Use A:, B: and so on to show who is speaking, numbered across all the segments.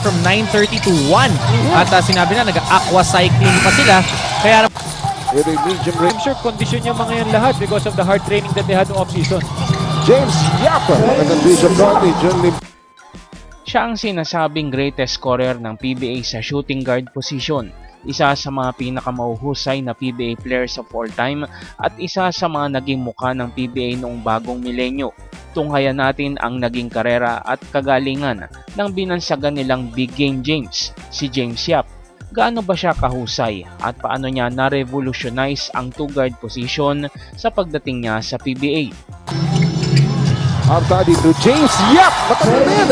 A: from 9.30 to 1. At uh, sinabi na, nag-aqua cycling pa sila. Kaya
B: with a medium range.
C: I'm sure condition yung mga yan lahat because of the hard training that they had off-season.
B: James Yap, nag-vision ni John Lim.
D: Siya ang sinasabing greatest scorer ng PBA sa shooting guard position, isa sa mga pinakamauhusay na PBA players of all time at isa sa mga naging mukha ng PBA noong bagong milenyo. Tunghayan natin ang naging karera at kagalingan ng binansagan nilang Big Game James, si James Yap. Gaano ba siya kahusay at paano niya na-revolutionize ang two-guard position sa pagdating niya sa PBA?
B: Artadi to James Yap, matagal na yan.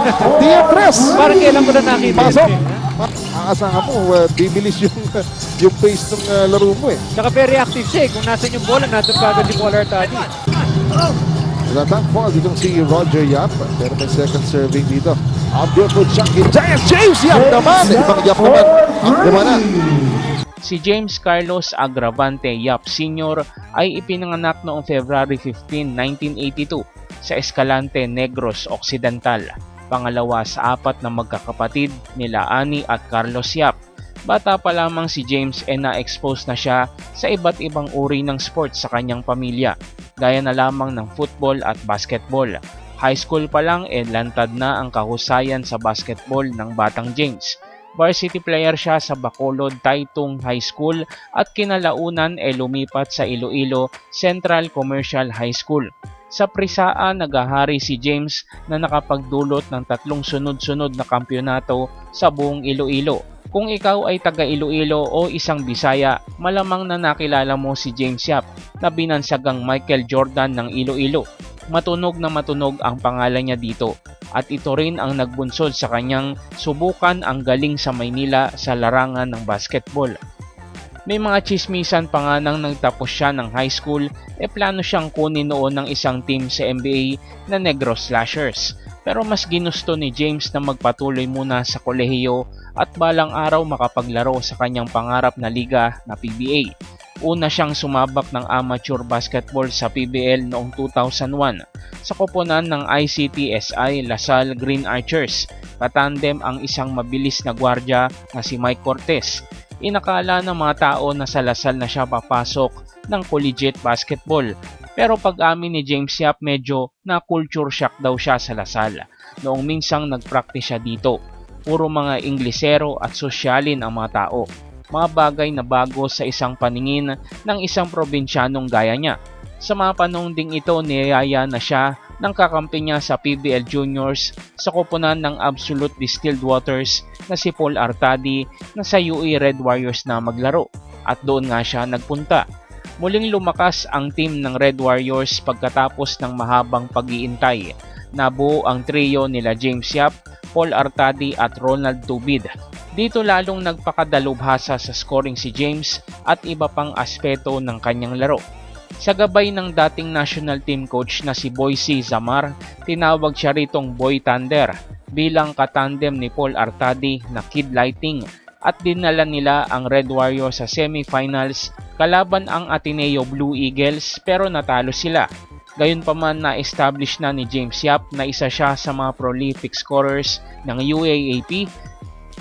B: Diapres.
C: Parang kailan ko na nakita
B: Pasok.
C: yun.
B: Aasahan mo, uh, bibilis yung, yung pace ng uh, laro mo eh.
C: Tsaka very active siya eh. Kung nasan yung bola, natin kagad si Paul Artadi.
B: Natak fall ditong si Roger Yap. Pero may second serving dito. Shot kay Giant James Yap naman. Ibang Yap naman. Ang gumanan.
D: Si James Carlos Agravante Yap Sr. ay ipinanganak noong February 15, 1982 sa Escalante Negros Occidental, pangalawa sa apat na magkakapatid nila Ani at Carlos Yap. Bata pa lamang si James ay na-expose na siya sa iba't ibang uri ng sports sa kanyang pamilya, gaya na lamang ng football at basketball. High school pa lang e lantad na ang kahusayan sa basketball ng batang James varsity player siya sa Bacolod Taitung High School at kinalaunan ay lumipat sa Iloilo Central Commercial High School. Sa Prisaan, nagahari si James na nakapagdulot ng tatlong sunod-sunod na kampyonato sa buong Iloilo. Kung ikaw ay taga Iloilo o isang Bisaya, malamang na nakilala mo si James Yap na binansagang Michael Jordan ng Iloilo. Matunog na matunog ang pangalan niya dito at ito rin ang nagbunsod sa kanyang subukan ang galing sa Maynila sa larangan ng basketball. May mga chismisan pa nga nang nagtapos siya ng high school e plano siyang kunin noon ng isang team sa NBA na Negros Slashers. Pero mas ginusto ni James na magpatuloy muna sa kolehiyo at balang araw makapaglaro sa kanyang pangarap na liga na PBA. Una siyang sumabak ng amateur basketball sa PBL noong 2001 sa koponan ng ICTSI Lasal Green Archers. Katandem ang isang mabilis na gwardya na si Mike Cortez. Inakala ng mga tao na sa Lasal na siya papasok ng collegiate basketball. Pero pag-amin ni James Yap medyo na culture shock daw siya sa Lasal. Noong minsang nagpractice siya dito. Puro mga Inglesero at sosyalin ang mga tao mga bagay na bago sa isang paningin ng isang probinsyanong gaya niya. Sa mga panong ding ito, niyaya na siya ng kakampi niya sa PBL Juniors sa koponan ng Absolute Distilled Waters na si Paul Artadi na sa UE Red Warriors na maglaro at doon nga siya nagpunta. Muling lumakas ang team ng Red Warriors pagkatapos ng mahabang pag-iintay. Nabuo ang trio nila James Yap, Paul Artadi at Ronald Tubid dito lalong nagpakadalubhasa sa scoring si James at iba pang aspeto ng kanyang laro. Sa gabay ng dating national team coach na si Boise Zamar, tinawag siya ritong Boy Thunder bilang katandem ni Paul Artadi na Kid Lighting at dinala nila ang Red Warriors sa semifinals kalaban ang Ateneo Blue Eagles pero natalo sila. Gayunpaman na-establish na ni James Yap na isa siya sa mga prolific scorers ng UAAP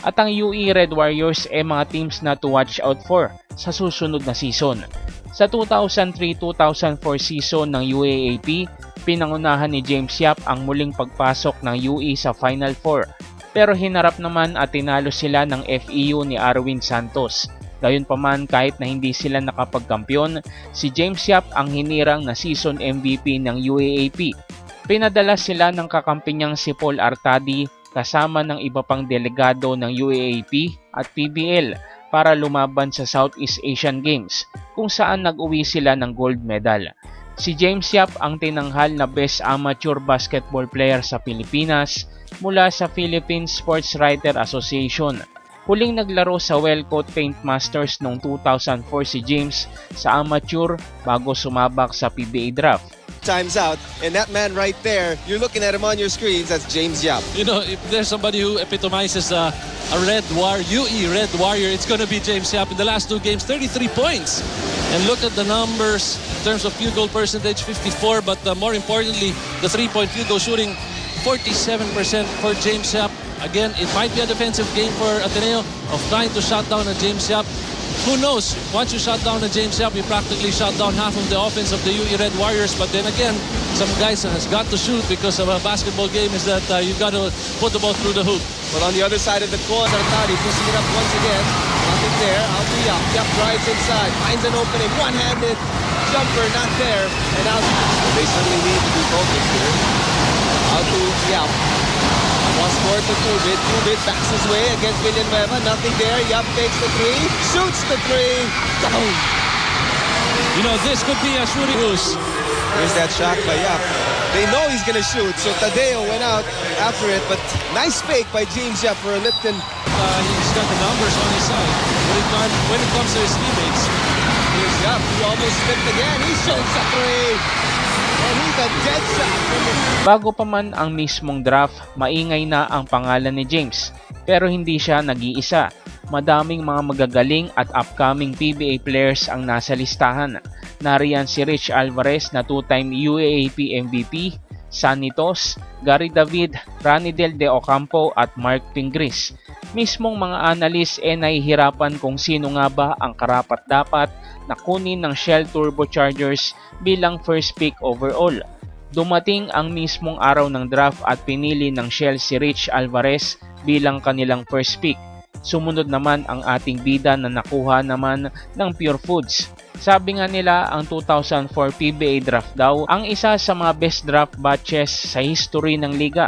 D: at ang UE Red Warriors ay mga teams na to watch out for sa susunod na season. Sa 2003-2004 season ng UAAP, pinangunahan ni James Yap ang muling pagpasok ng UE sa Final Four pero hinarap naman at tinalo sila ng FEU ni Arwin Santos. Gayunpaman kahit na hindi sila nakapagkampiyon, si James Yap ang hinirang na season MVP ng UAAP. Pinadala sila ng kakampi niyang si Paul Artadi kasama ng iba pang delegado ng UAAP at PBL para lumaban sa Southeast Asian Games kung saan nag-uwi sila ng gold medal. Si James Yap ang tinanghal na Best Amateur Basketball Player sa Pilipinas mula sa Philippine Sports Writer Association. Huling naglaro sa Wellcoat Paint Masters noong 2004 si James sa amateur bago sumabak sa PBA draft.
E: times out. And that man right there, you're looking at him on your screens, that's James Yap.
F: You know, if there's somebody who epitomizes a, a red warrior, UE red warrior, it's going to be James Yap. In the last two games, 33 points. And look at the numbers in terms of field goal percentage, 54. But uh, more importantly, the three-point field goal shooting, 47% for James Yap. Again, it might be a defensive game for Ateneo of trying to shut down a James Yap. Who knows? Once you shut down a James Yap, you practically shut down half of the offense of the UE Red Warriors. But then again, some guys has got to shoot because of a basketball game is that uh, you got to put the ball through the hoop.
E: But on the other side of the court, Artadi pushing it up once again. Nothing there. Out to Yap. Yap drives inside. Finds an opening. One-handed jumper. Not there. And out. They certainly need to be focused here. Out to Yap. Cross court to Tubit. Tubit backs his way against Villanueva. Nothing there. Yap takes the three. Shoots the three. Down.
F: You know, this could be a shooting loose.
E: Here's that shot by Yap. They know he's gonna shoot, so Tadeo went out after it, but nice fake by James Yap for a Lipton.
F: Uh, he's got the numbers on his side. When it, comes, when it comes to his teammates,
E: Here's Yap, he almost slipped again. He shoots a three.
D: Bago pa man ang mismong draft, maingay na ang pangalan ni James. Pero hindi siya nag-iisa. Madaming mga magagaling at upcoming PBA players ang nasa listahan. Nariyan si Rich Alvarez na two-time UAAP MVP, Sanitos, Gary David, Ranidel De Ocampo at Mark Pingris. Mismong mga analyst ay nahihirapan kung sino nga ba ang karapat-dapat na kunin ng Shell Turbochargers bilang first pick overall. Dumating ang mismong araw ng draft at pinili ng Shell si Rich Alvarez bilang kanilang first pick. Sumunod naman ang ating bida na nakuha naman ng Pure Foods. Sabi nga nila ang 2004 PBA draft daw ang isa sa mga best draft batches sa history ng liga.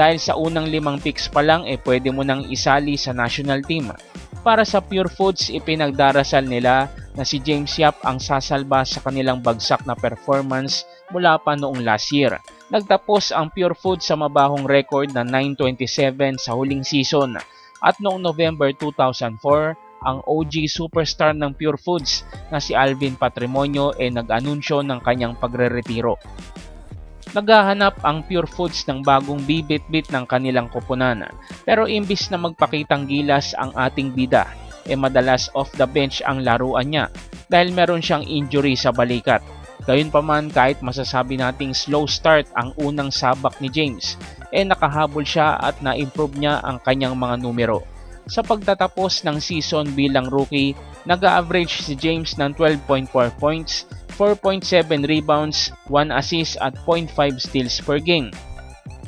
D: Dahil sa unang limang picks pa lang eh pwede mo nang isali sa national team. Para sa Pure Foods ipinagdarasal nila na si James Yap ang sasalba sa kanilang bagsak na performance mula pa noong last year. Nagtapos ang Pure Foods sa mabahong record na 927 sa huling season at noong November 2004 ang OG superstar ng Pure Foods na si Alvin Patrimonio ay nag-anunsyo ng kanyang pagre-retiro. Naghahanap ang Pure Foods ng bagong bibit-bit ng kanilang kupunan. Pero imbis na magpakitang gilas ang ating bida, e madalas off the bench ang laruan niya dahil meron siyang injury sa balikat. Gayunpaman kahit masasabi nating slow start ang unang sabak ni James, e nakahabol siya at na-improve niya ang kanyang mga numero. Sa pagtatapos ng season bilang rookie, nag-average si James ng 12.4 points, 4.7 rebounds, 1 assist at 0.5 steals per game.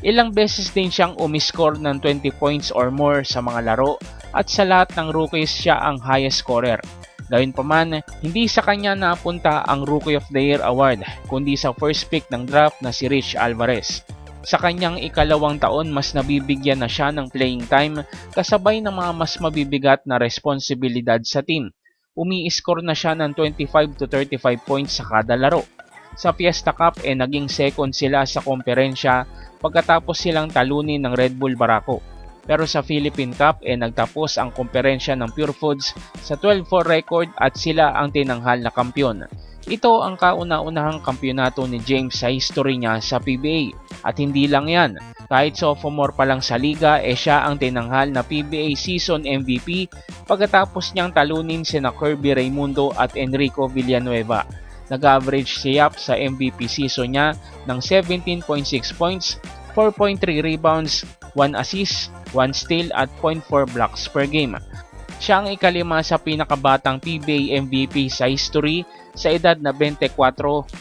D: Ilang beses din siyang umiscore ng 20 points or more sa mga laro at sa lahat ng rookies siya ang highest scorer. Gayunpaman, hindi sa kanya napunta ang Rookie of the Year award kundi sa first pick ng draft na si Rich Alvarez. Sa kanyang ikalawang taon mas nabibigyan na siya ng playing time kasabay ng mga mas mabibigat na responsibilidad sa team. Umi-score na siya ng 25 to 35 points sa kada laro. Sa Fiesta Cup eh naging second sila sa komperensya pagkatapos silang talunin ng Red Bull Barako. Pero sa Philippine Cup eh nagtapos ang komperensya ng Pure Foods sa 12-4 record at sila ang tinanghal na kampyon. Ito ang kauna-unahang kampyonato ni James sa history niya sa PBA. At hindi lang yan, kahit sophomore pa lang sa liga eh siya ang tinanghal na PBA season MVP pagkatapos niyang talunin sina Kirby Raimundo at Enrico Villanueva. Nag-average si Yap sa MVP season niya ng 17.6 points, 4.3 rebounds, 1 assist, 1 steal at 0.4 blocks per game. Siya ang ikalima sa pinakabatang PBA MVP sa history sa edad na 24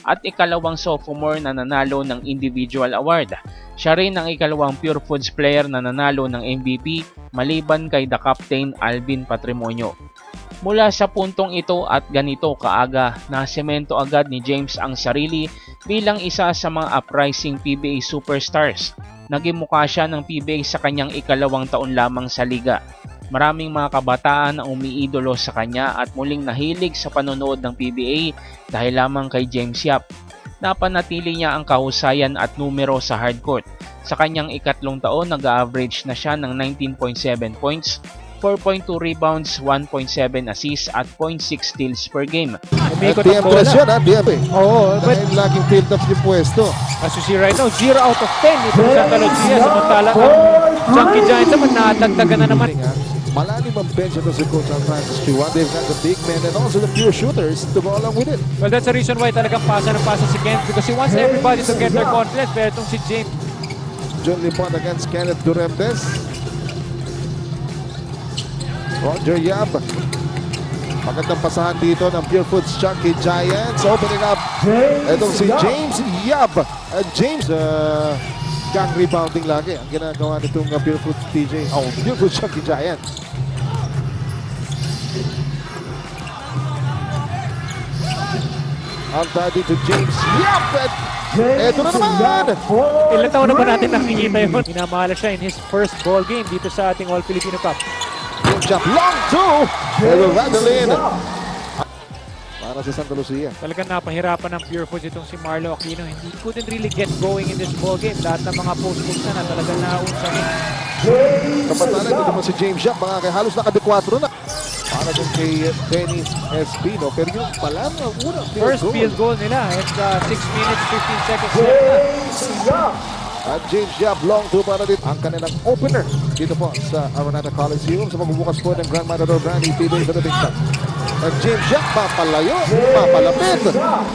D: at ikalawang sophomore na nanalo ng individual award. Siya rin ang ikalawang Pure Foods player na nanalo ng MVP maliban kay the captain Alvin Patrimonio. Mula sa puntong ito at ganito kaaga, nasemento agad ni James ang sarili bilang isa sa mga uprising PBA superstars. Naging mukha siya ng PBA sa kanyang ikalawang taon lamang sa liga. Maraming mga kabataan ang umiidolo sa kanya at muling nahilig sa panonood ng PBA dahil lamang kay James Yap. Napanatili niya ang kahusayan at numero sa hardcourt. Sa kanyang ikatlong taon, nag-average na siya ng 19.7 points, 4.2 rebounds, 1.7 assists at 0.6 steals per game.
C: Umikot
B: At
C: ang bola.
B: yun ha, DM.
C: Oo, but
B: Dahil laging filled up yung pwesto.
C: as you see right now, 0 out of 10 ito sa Santa Lucia. Samantala, ang Chunky Giants naman nadagdagan na naman.
B: Malalim ang bench ito si Coach Al Francis Chiwan. They've got the big men and also the pure shooters to go along with it.
C: Well, that's the reason why talagang pasa ng pasa si Kent because he wants everybody to get their confidence. Pero itong si James,
B: John Lipon against Kenneth Duremtes. Roger Yap. Magandang pasahan dito ng Pure Foods Chunky Giants. Opening up. Itong si James Yap. At James, uh, gang rebounding lagi ang ginagawa nitong uh, Pure Foods TJ. Oh, Pure Foods Chunky Giants. Ang dito James Yap. At eto na naman.
C: Ilan taon na ba natin nakikita yun? Minamahal siya in his first ball game dito sa ating All Filipino Cup.
B: James Yap. Long two. Pero Madeline. Para sa Santa Lucia.
C: Talagang napahirapan ng Pure Foods itong si Marlo Aquino. He couldn't really get going in this ball game. Lahat ng mga post-moves na na talagang naunsa niya.
B: Kapatalan dito naman si James Yap. Mga kay halos naka-4 na. Para din kay Dennis Espino. Pero yung pala ang unang field
C: First
B: goal.
C: field goal nila and uh, 6 minutes, 15 seconds left na.
B: At James Yap, long two para dito. Ang kanilang opener dito po sa Araneta Coliseum sa magbubukas po ng Grand Matador Granny PBA sa Cup. At James Yap, papalayo, papalapit.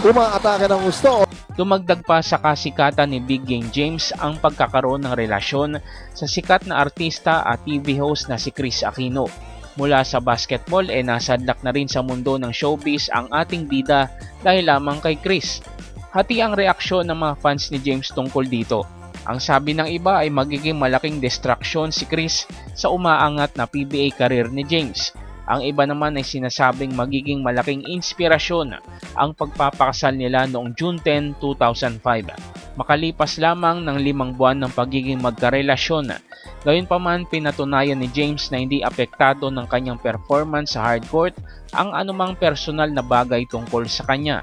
B: Umaatake ng gusto.
D: Dumagdag pa sa kasikatan ni Big Game James ang pagkakaroon ng relasyon sa sikat na artista at TV host na si Chris Aquino. Mula sa basketball e nasadlak na rin sa mundo ng showbiz ang ating bida dahil lamang kay Chris. Hati ang reaksyon ng mga fans ni James tungkol dito. Ang sabi ng iba ay magiging malaking distraction si Chris sa umaangat na PBA career ni James. Ang iba naman ay sinasabing magiging malaking inspirasyon ang pagpapakasal nila noong June 10, 2005. Makalipas lamang ng limang buwan ng pagiging magkarelasyon, gayunpaman pinatunayan ni James na hindi apektado ng kanyang performance sa hardcourt ang anumang personal na bagay tungkol sa kanya.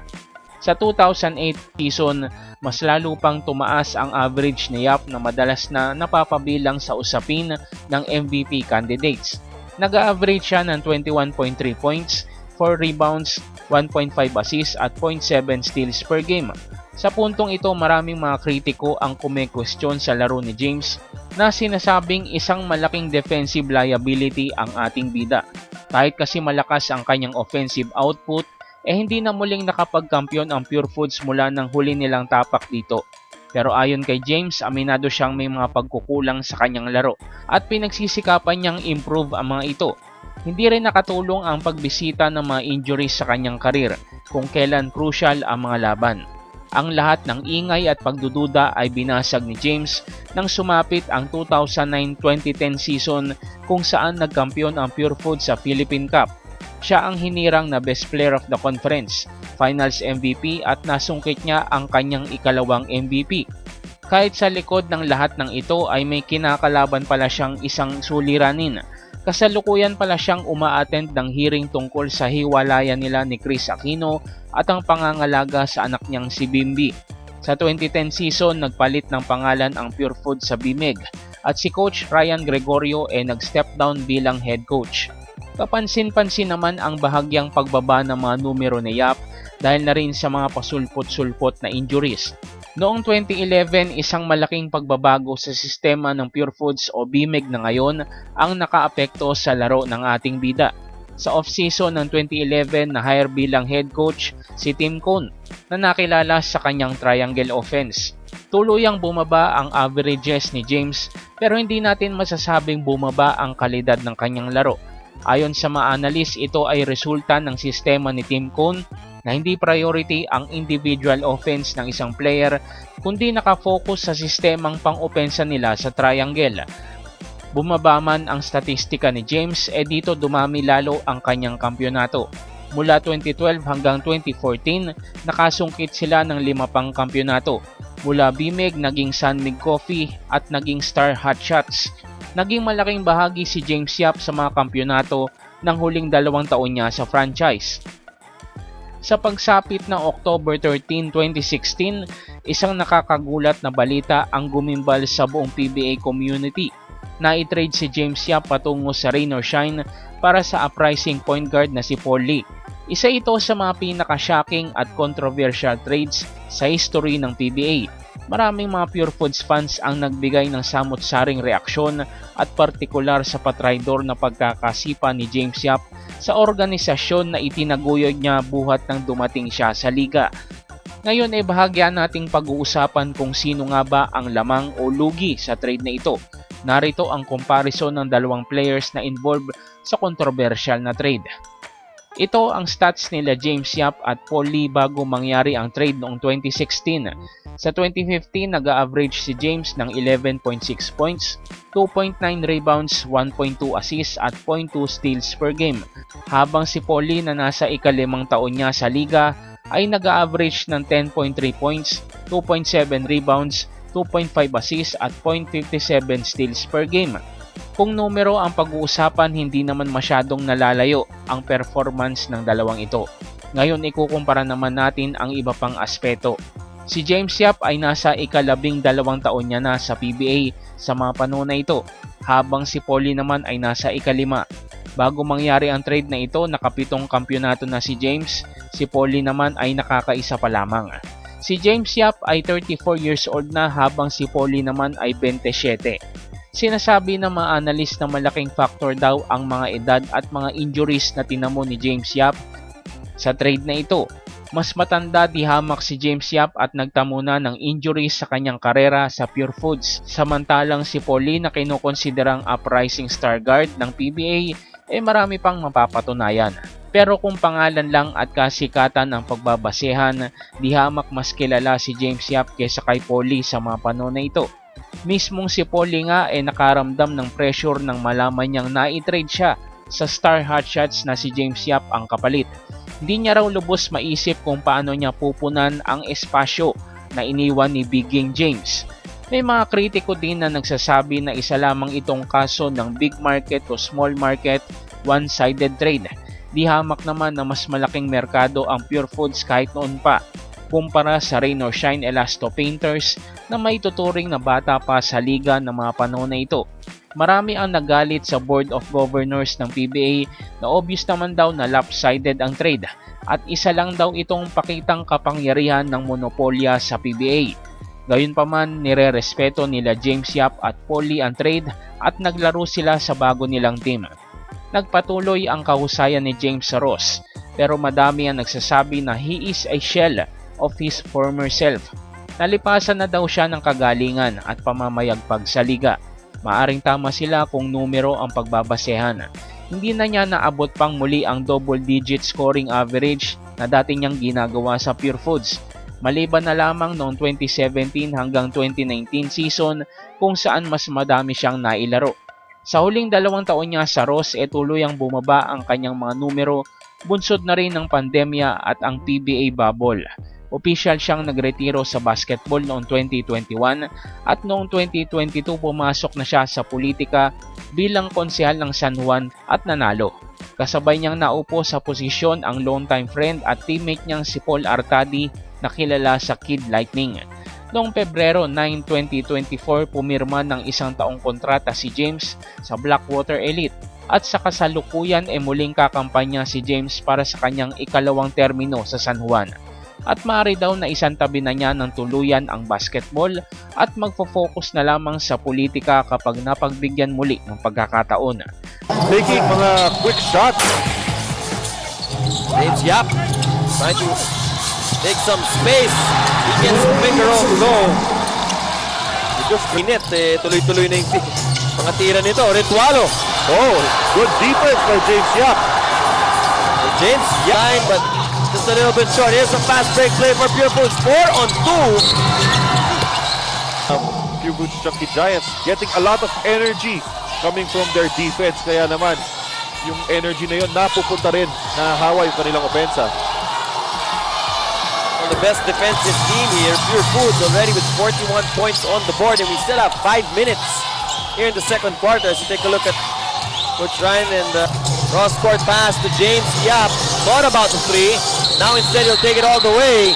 D: Sa 2008 season, mas lalo pang tumaas ang average ni Yap na madalas na napapabilang sa usapin ng MVP candidates. Nag-average siya ng 21.3 points, 4 rebounds, 1.5 assists at 0.7 steals per game. Sa puntong ito, maraming mga kritiko ang kumekwestiyon sa laro ni James na sinasabing isang malaking defensive liability ang ating bida. Kahit kasi malakas ang kanyang offensive output, eh hindi na muling nakapagkampiyon ang Pure Foods mula ng huli nilang tapak dito. Pero ayon kay James, aminado siyang may mga pagkukulang sa kanyang laro at pinagsisikapan niyang improve ang mga ito. Hindi rin nakatulong ang pagbisita ng mga injuries sa kanyang karir kung kailan crucial ang mga laban. Ang lahat ng ingay at pagdududa ay binasag ni James nang sumapit ang 2009-2010 season kung saan nagkampiyon ang Pure Foods sa Philippine Cup. Siya ang hinirang na Best Player of the Conference, Finals MVP at nasungkit niya ang kanyang ikalawang MVP. Kahit sa likod ng lahat ng ito ay may kinakalaban pala siyang isang suliranin. Kasalukuyan pala siyang umaattend ng hearing tungkol sa hiwalayan nila ni Chris Aquino at ang pangangalaga sa anak niyang si Bimbi. Sa 2010 season, nagpalit ng pangalan ang Pure Food sa Bimeg at si Coach Ryan Gregorio ay nag-step down bilang head coach. Kapansin-pansin naman ang bahagyang pagbaba ng mga numero ni Yap dahil na rin sa mga pasulpot-sulpot na injuries. Noong 2011, isang malaking pagbabago sa sistema ng Pure Foods o BMEG na ngayon ang nakaapekto sa laro ng ating bida. Sa off-season ng 2011 na hire bilang head coach si Tim Cone na nakilala sa kanyang triangle offense. Tuluyang bumaba ang averages ni James pero hindi natin masasabing bumaba ang kalidad ng kanyang laro. Ayon sa mga analyst, ito ay resulta ng sistema ni Tim Cone na hindi priority ang individual offense ng isang player kundi nakafocus sa sistemang pang-opensa nila sa triangle. Bumaba man ang statistika ni James e dito dumami lalo ang kanyang kampyonato. Mula 2012 hanggang 2014, nakasungkit sila ng lima pang kampyonato. Mula BMEG, naging Sunmig Coffee at naging Star Hotshots. Naging malaking bahagi si James Yap sa mga kampyonato ng huling dalawang taon niya sa franchise. Sa pagsapit ng October 13, 2016, isang nakakagulat na balita ang gumimbal sa buong PBA community. Na-trade si James Yap patungo sa Rain or Shine para sa uprising point guard na si Paul Lee. Isa ito sa mga pinaka-shocking at controversial trades sa history ng PBA. Maraming mga Pure Foods fans ang nagbigay ng samot-saring reaksyon at partikular sa patraydor na pagkakasipa ni James Yap sa organisasyon na itinaguyod niya buhat nang dumating siya sa liga. Ngayon ay bahagya nating pag-uusapan kung sino nga ba ang lamang o lugi sa trade na ito. Narito ang comparison ng dalawang players na involved sa controversial na trade. Ito ang stats nila James Yap at Paul Lee bago mangyari ang trade noong 2016. Sa 2015, nag-average si James ng 11.6 points, 2.9 rebounds, 1.2 assists at 0.2 steals per game. Habang si Paul Lee na nasa ikalimang taon niya sa liga ay nag-average ng 10.3 points, 2.7 rebounds, 2.5 assists at 0.57 steals per game. Kung numero ang pag-uusapan, hindi naman masyadong nalalayo ang performance ng dalawang ito. Ngayon ikukumpara naman natin ang iba pang aspeto. Si James Yap ay nasa ikalabing dalawang taon niya na sa PBA sa mga panahon na ito, habang si Paulie naman ay nasa ikalima. Bago mangyari ang trade na ito, nakapitong kampyonato na si James, si Paulie naman ay nakakaisa pa lamang. Si James Yap ay 34 years old na habang si Paulie naman ay 27. Sinasabi ng mga analyst na malaking factor daw ang mga edad at mga injuries na tinamo ni James Yap sa trade na ito. Mas matanda di hamak si James Yap at nagtamo na ng injuries sa kanyang karera sa Pure Foods. Samantalang si Paulie na kinukonsiderang uprising star guard ng PBA eh marami pang mapapatunayan. Pero kung pangalan lang at kasikatan ang pagbabasehan, di hamak mas kilala si James Yap kaysa kay Paulie sa mga panahon na ito. Mismong si Paulie nga ay nakaramdam ng pressure nang malaman niyang naitrade siya sa star hotshots na si James Yap ang kapalit. Hindi niya raw lubos maisip kung paano niya pupunan ang espasyo na iniwan ni Biging James. May mga kritiko din na nagsasabi na isa lamang itong kaso ng big market o small market one-sided trade. Di hamak naman na mas malaking merkado ang Pure Foods kahit noon pa kumpara sa Rain or Shine Elasto Painters na may tuturing na bata pa sa liga ng mga panahon na ito. Marami ang nagalit sa Board of Governors ng PBA na obvious naman daw na lopsided ang trade at isa lang daw itong pakitang kapangyarihan ng monopolya sa PBA. Gayunpaman, nire-respeto nila James Yap at Lee ang trade at naglaro sila sa bago nilang team. Nagpatuloy ang kahusayan ni James Ross pero madami ang nagsasabi na he is a shell of his former self. Nalipasan na daw siya ng kagalingan at pamamayagpag sa liga. Maaring tama sila kung numero ang pagbabasehan. Hindi na niya naabot pang muli ang double digit scoring average na dati niyang ginagawa sa Pure Foods. Maliban na lamang noong 2017 hanggang 2019 season kung saan mas madami siyang nailaro. Sa huling dalawang taon niya sa Ross e tuluyang bumaba ang kanyang mga numero bunsod na rin ng pandemya at ang PBA bubble. Official siyang nagretiro sa basketball noong 2021 at noong 2022 pumasok na siya sa politika bilang konsehal ng San Juan at nanalo. Kasabay niyang naupo sa posisyon ang longtime friend at teammate niyang si Paul Artadi na kilala sa Kid Lightning. Noong Pebrero 9, 2024 pumirma ng isang taong kontrata si James sa Blackwater Elite at sa kasalukuyan e muling kakampanya si James para sa kanyang ikalawang termino sa San Juan. At maaari daw na isang tabi na niya ng tuluyan ang basketball at magfo-focus na lamang sa politika kapag napagbigyan muli ng pagkakataon.
B: Taking mga quick shots.
E: James Yap trying to take some space. He gets finger off low. Just minute, eh, tuloy-tuloy na yung mga tira nito. Ritualo.
B: Oh, good defense by James Yap.
E: James Yap, but just a little bit short. Here's a fast break play for Pure Foods. Four on two.
B: Um, Pure Foods Chunky Giants getting a lot of energy coming from their defense. Kaya naman, yung energy na yun napupunta rin na hawa yung kanilang opensa.
E: Well, the best defensive team here, Pure Foods, already with 41 points on the board, and we still have five minutes here in the second quarter. As you take a look at Coach Ryan and uh, the cross-court pass to James Yap. Thought about the three. Now instead he'll take it all the way.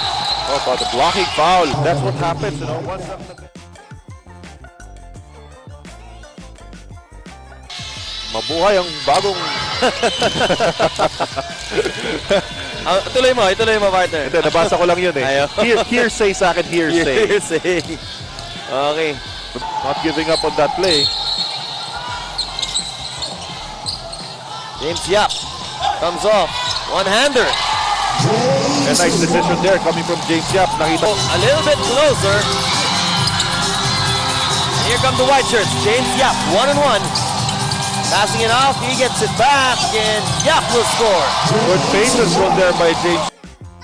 B: Oh, about the blocking foul. That's what happens, you know. Once Mabuhay ang bagong...
E: Ah, tuloy mo, ituloy mo, partner.
B: Hindi, nabasa ko lang yun eh. Hear, hearsay sa akin, hearsay.
E: Hearsay. okay.
B: Not giving up on that play.
E: James Yap comes off. One-hander.
B: A nice decision there coming from James Yap. Nakita
E: A little bit closer. Here come the white shirts. James Yap, one and one. Passing it off, he gets it back, and Yap will score.
B: Good paces from there by James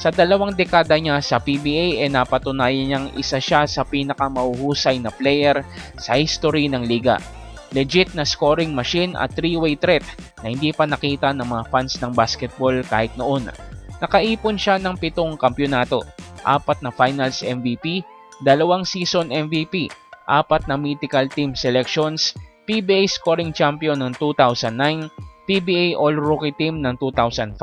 D: Sa dalawang dekada niya sa PBA ay napatunayan niyang isa siya sa pinakamahuhusay na player sa history ng liga. Legit na scoring machine at three-way threat na hindi pa nakita ng mga fans ng basketball kahit noon. Nakaipon siya ng pitong kampyonato, apat na finals MVP, dalawang season MVP, apat na mythical team selections, PBA scoring champion noong 2009, PBA All-Rookie Team ng 2005,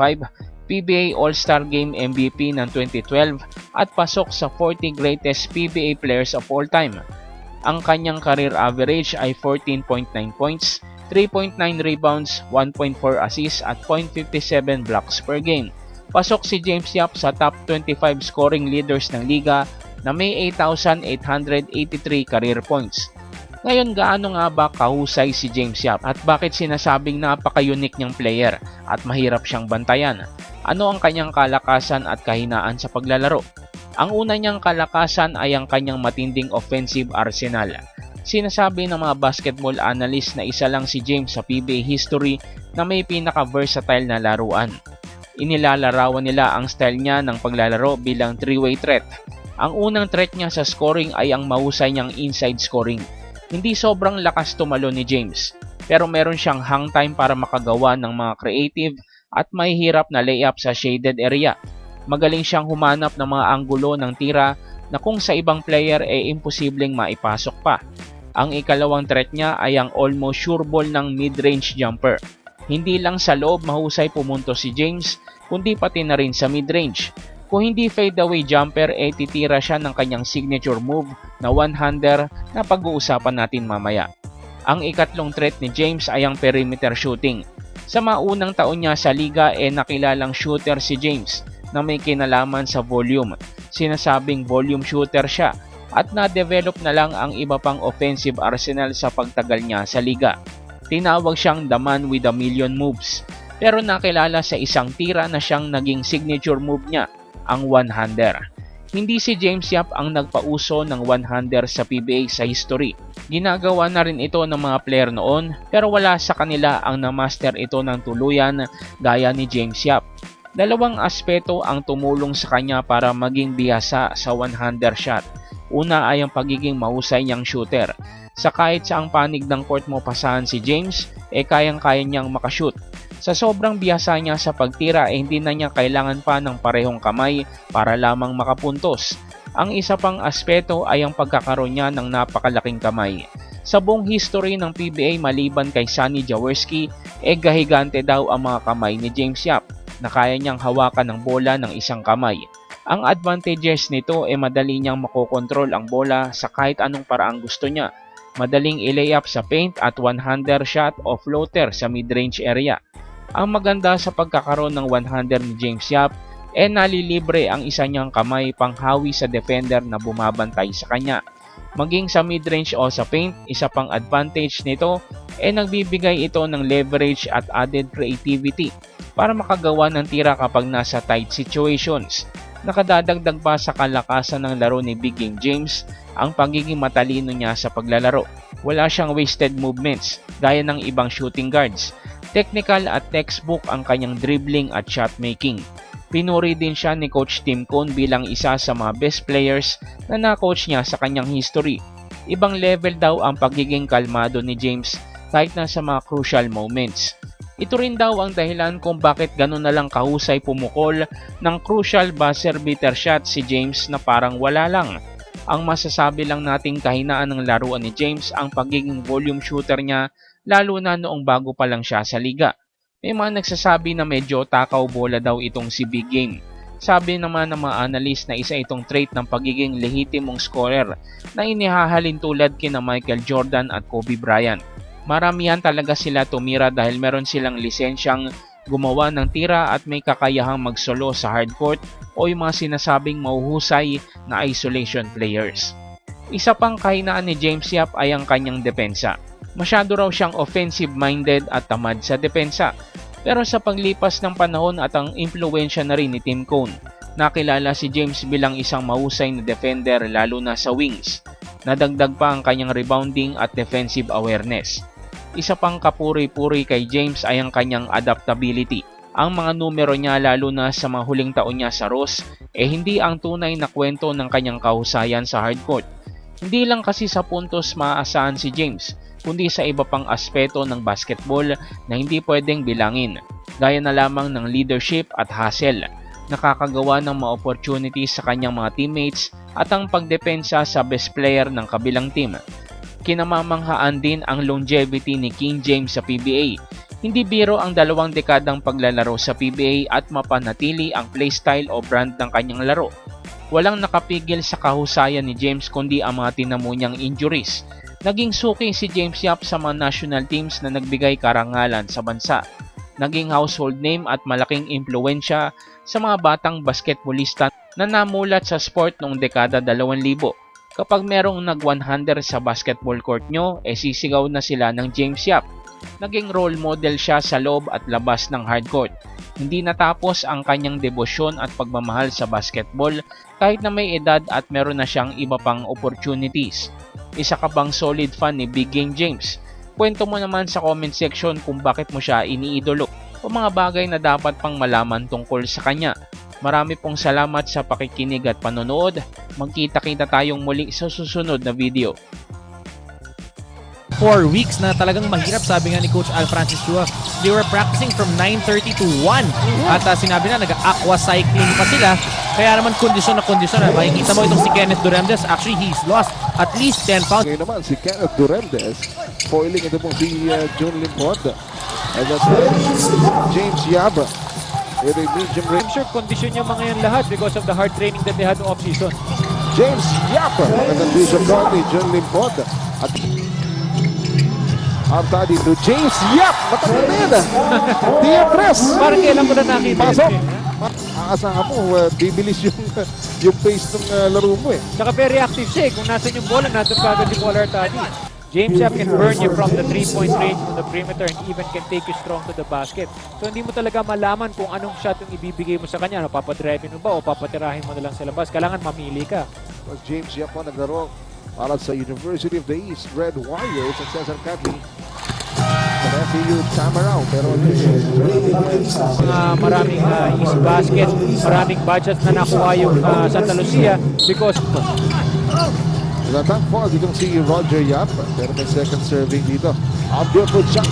D: PBA All-Star Game MVP ng 2012 at pasok sa 40 greatest PBA players of all time. Ang kanyang career average ay 14.9 points, 3.9 rebounds, 1.4 assists at 0.57 blocks per game. Pasok si James Yap sa top 25 scoring leaders ng liga na may 8,883 career points. Ngayon gaano nga ba kahusay si James Yap at bakit sinasabing napaka-unique niyang player at mahirap siyang bantayan? Ano ang kanyang kalakasan at kahinaan sa paglalaro? Ang una niyang kalakasan ay ang kanyang matinding offensive arsenal. Sinasabi ng mga basketball analyst na isa lang si James sa PBA history na may pinaka-versatile na laruan. Inilalarawan nila ang style niya ng paglalaro bilang three-way threat. Ang unang threat niya sa scoring ay ang mahusay niyang inside scoring. Hindi sobrang lakas tumalo ni James, pero meron siyang hang time para makagawa ng mga creative at may hirap na layup sa shaded area. Magaling siyang humanap ng mga anggulo ng tira na kung sa ibang player ay imposibleng maipasok pa. Ang ikalawang threat niya ay ang almost sure ball ng mid-range jumper. Hindi lang sa loob mahusay pumunto si James, kundi pati na rin sa mid-range. Kung hindi fadeaway jumper, eh titira siya ng kanyang signature move na one-hander na pag-uusapan natin mamaya. Ang ikatlong threat ni James ay ang perimeter shooting. Sa maunang taon niya sa liga, eh nakilalang shooter si James na may kinalaman sa volume. Sinasabing volume shooter siya at na-develop na lang ang iba pang offensive arsenal sa pagtagal niya sa liga. Tinawag siyang the man with a million moves pero nakilala sa isang tira na siyang naging signature move niya, ang one-hander. Hindi si James Yap ang nagpauso ng one-hander sa PBA sa history. Ginagawa na rin ito ng mga player noon pero wala sa kanila ang na-master ito ng tuluyan gaya ni James Yap. Dalawang aspeto ang tumulong sa kanya para maging bihasa sa one-hander shot. Una ay ang pagiging mahusay niyang shooter. Sa kahit saang panig ng court mo pasahan si James, eh kayang-kaya niyang makashoot. Sa sobrang biyasa niya sa pagtira eh hindi na niya kailangan pa ng parehong kamay para lamang makapuntos. Ang isa pang aspeto ay ang pagkakaroon niya ng napakalaking kamay. Sa buong history ng PBA maliban kay Sonny Jaworski, eh gahigante daw ang mga kamay ni James Yap na kaya niyang hawakan ng bola ng isang kamay. Ang advantages nito ay madali niyang makokontrol ang bola sa kahit anong paraang gusto niya. Madaling i-layup sa paint at one-hander shot o floater sa mid-range area. Ang maganda sa pagkakaroon ng one-hander ni James Yap e nalilibre ang isa niyang kamay panghawi sa defender na bumabantay sa kanya. Maging sa mid-range o sa paint, isa pang advantage nito e nagbibigay ito ng leverage at added creativity para makagawa ng tira kapag nasa tight situations. Nakadadagdag pa sa kalakasan ng laro ni Big Game James ang pagiging matalino niya sa paglalaro. Wala siyang wasted movements gaya ng ibang shooting guards. Technical at textbook ang kanyang dribbling at shot making. Pinuri din siya ni Coach Tim Cone bilang isa sa mga best players na na-coach niya sa kanyang history. Ibang level daw ang pagiging kalmado ni James kahit na sa mga crucial moments. Ito rin daw ang dahilan kung bakit gano'n na lang kahusay pumukol ng crucial buzzer beater shot si James na parang wala lang. Ang masasabi lang nating kahinaan ng laruan ni James ang pagiging volume shooter niya lalo na noong bago pa lang siya sa liga. May mga nagsasabi na medyo takaw bola daw itong si Big Game. Sabi naman ng mga analyst na isa itong trait ng pagiging lehitimong scorer na inihahalin tulad kina Michael Jordan at Kobe Bryant. Maramihan talaga sila tumira dahil meron silang lisensyang gumawa ng tira at may kakayahang magsolo sa hardcourt o yung mga sinasabing mahuhusay na isolation players. Isa pang kahinaan ni James Yap ay ang kanyang depensa. Masyado raw siyang offensive-minded at tamad sa depensa. Pero sa paglipas ng panahon at ang impluensya na rin ni Tim Cone, nakilala si James bilang isang mahusay na defender lalo na sa wings. Nadagdag pa ang kanyang rebounding at defensive awareness. Isa pang kapuri-puri kay James ay ang kanyang adaptability. Ang mga numero niya lalo na sa mga huling taon niya sa Ross eh hindi ang tunay na kwento ng kanyang kahusayan sa hardcourt. Hindi lang kasi sa puntos maaasahan si James, kundi sa iba pang aspeto ng basketball na hindi pwedeng bilangin, gaya na lamang ng leadership at hustle, nakakagawa ng mga opportunities sa kanyang mga teammates at ang pagdepensa sa best player ng kabilang team. Kinamamanghaan din ang longevity ni King James sa PBA. Hindi biro ang dalawang dekadang paglalaro sa PBA at mapanatili ang playstyle o brand ng kanyang laro. Walang nakapigil sa kahusayan ni James kundi ang mga tinamo niyang injuries. Naging suki si James Yap sa mga national teams na nagbigay karangalan sa bansa. Naging household name at malaking impluensya sa mga batang basketballista na namulat sa sport noong dekada 2000. Kapag merong nag-100 sa basketball court nyo, eh sisigaw na sila ng James Yap. Naging role model siya sa loob at labas ng hardcourt. Hindi natapos ang kanyang debosyon at pagmamahal sa basketball kahit na may edad at meron na siyang iba pang opportunities. Isa ka bang solid fan ni Big Game James? Kwento mo naman sa comment section kung bakit mo siya iniidolo o mga bagay na dapat pang malaman tungkol sa kanya. Marami pong salamat sa pakikinig at panonood. Magkita-kita tayong muli sa susunod na video.
A: Four weeks na talagang mahirap, sabi nga ni Coach Al Francis Chua. They were practicing from 9.30 to 1. At ah, sinabi na, nag-aqua cycling pa sila. Kaya naman kondisyon na kondisyon na. Makikita mo itong si Kenneth Duremdes. Actually, he's lost at least 10 pounds.
B: Ngayon naman si Kenneth Duremdes, foiling ito pong si uh, Jun Limpod. And that's uh, James Yab with a medium
C: I'm
B: range.
C: sure condition yung mga yan lahat because of the hard training that they had off-season.
B: James Yap nag-vision guard ni Jun Limpod. At Arta dito, James Yap! Matagal na yan! Diapres!
C: Parang kailan ko na nakita
B: Pasok!
C: eh.
B: Aasahan mo, uh, bibilis yung, yung pace ng uh, laro mo eh.
C: Tsaka very active siya eh. Kung nasan yung bola, nandun kagad si Paul Artadi. James Yap can burn you from the three-point range from the perimeter and even can take you strong to the basket. So hindi mo talaga malaman kung anong shot yung ibibigay mo sa kanya. No, papadrive mo ba o papatirahin mo na lang sa labas. Kailangan mamili ka.
B: Mas James Yap po naglaro para sa University of the East Red Warriors at Cesar Cathy. Sa FEU Tamaraw. Pero
C: Mga maraming uh, East basket, maraming budget na nakuha yung uh, Santa Lucia because
B: Natang fall ditong si Roger Yap. Pero may second serving dito. Ang beautiful shot